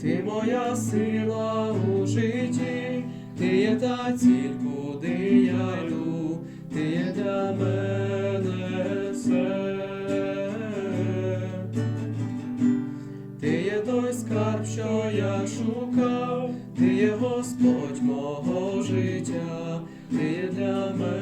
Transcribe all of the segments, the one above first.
Ти моя сила у житті, ти є та ціль, куди я йду, ти є для мене все. Ти є той скарб, що я шукав, ти є Господь мого життя, ти є для мене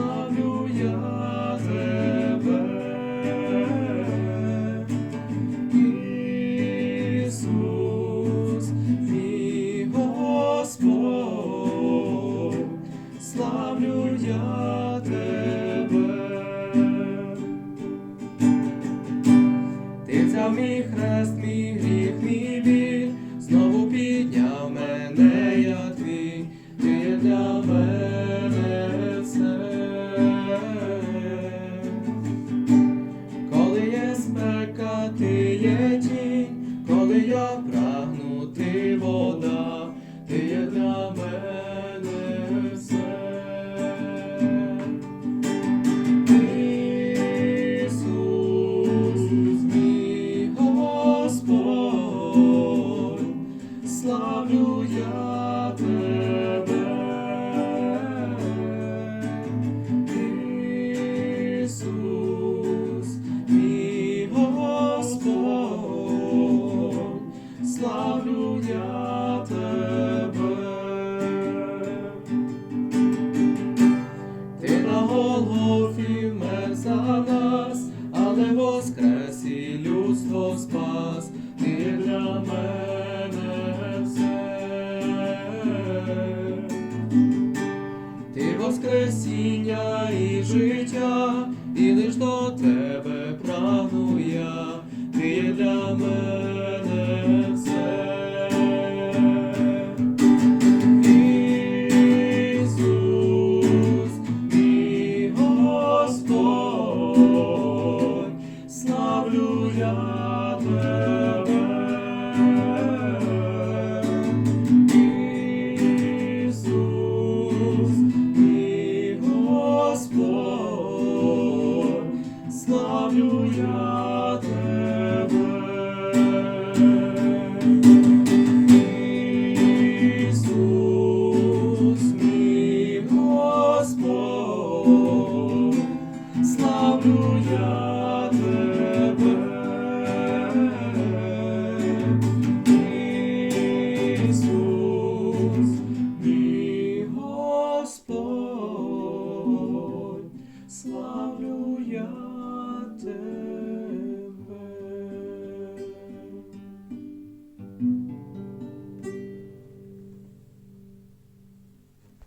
славлю тебе. Ісус, мій Господь, славлю тебе. Ти взяв мій хрест, мій гріх, мій біль, знову підняв мене, ти вода, Умер за нас, але воскрес і людство спас, ти для мене все, ти воскресіння і життя, і лиш до тебе прагну. славлю я.